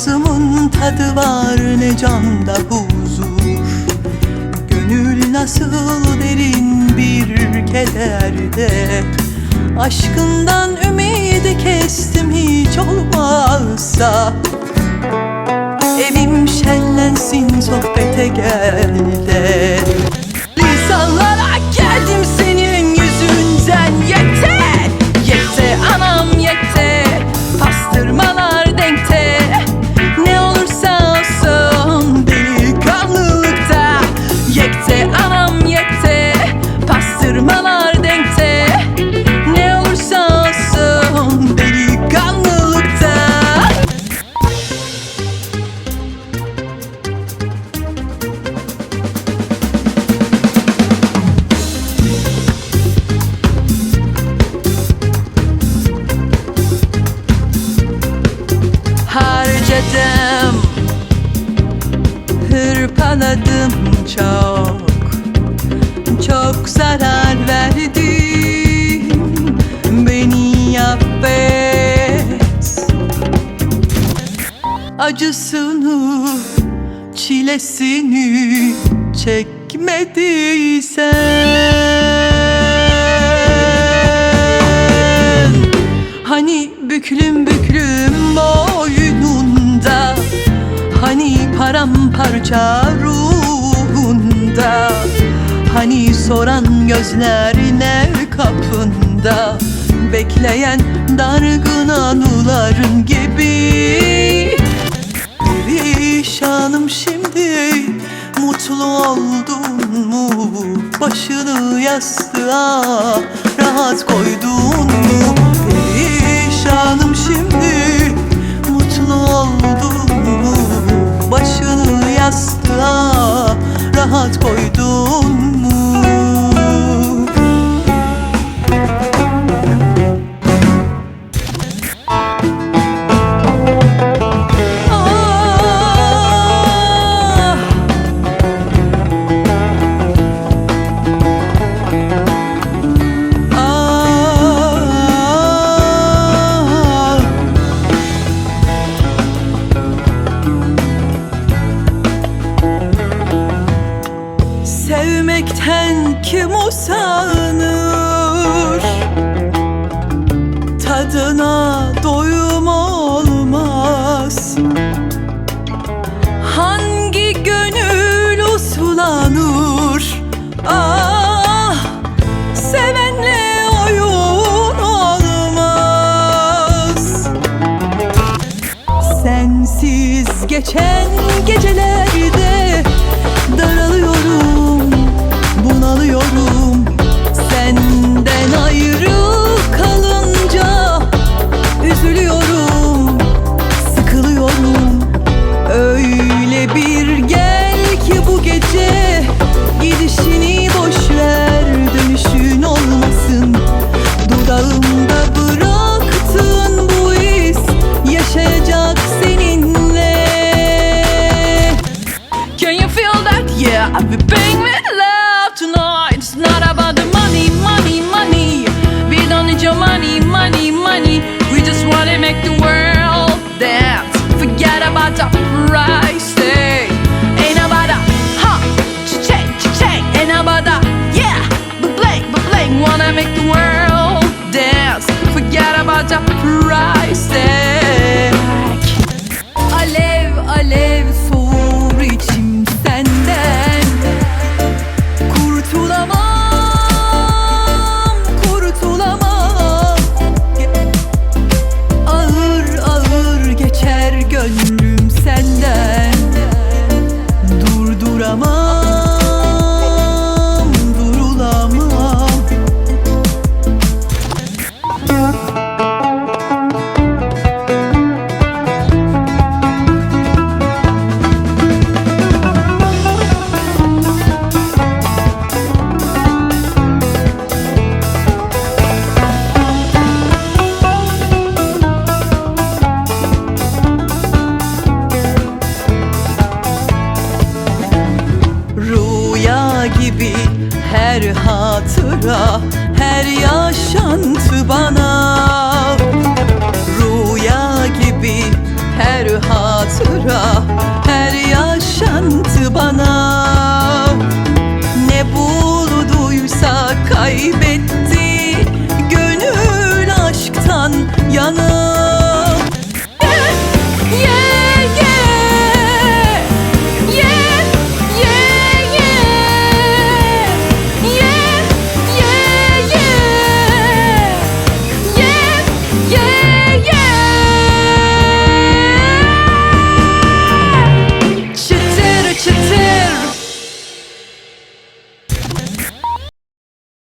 ağzımın tadı var ne canda huzur. Gönül nasıl derin bir kederde. Aşkından ümidi kestim hiç olmazsa. Evim şenlensin sohbete gel Hırpaladım çok. Çok zarar verdim Beni affet. Acısını Çilesini çekmediysen. Hani büklüm büklüm Hani paramparça ruhunda Hani soran gözlerine kapında Bekleyen dargın anıların gibi Perişanım şimdi Mutlu oldun mu? Başını yastığa Rahat koydun mu? Perişanım yastığa Rahat koydun Geçen gecelerde Daralıyorum, bunalıyorum. Senden ayrı Been paying with love tonight. It's not about the money, money, money. We don't need your money, money, money. We just wanna make the world dance. Forget about the price tag. Ain't about huh, cha-ching, cha-ching. Ain't about yeah, but blank, but blank. Wanna make the world dance. Forget about the price her yaşantı bana. Rüya gibi her hatıra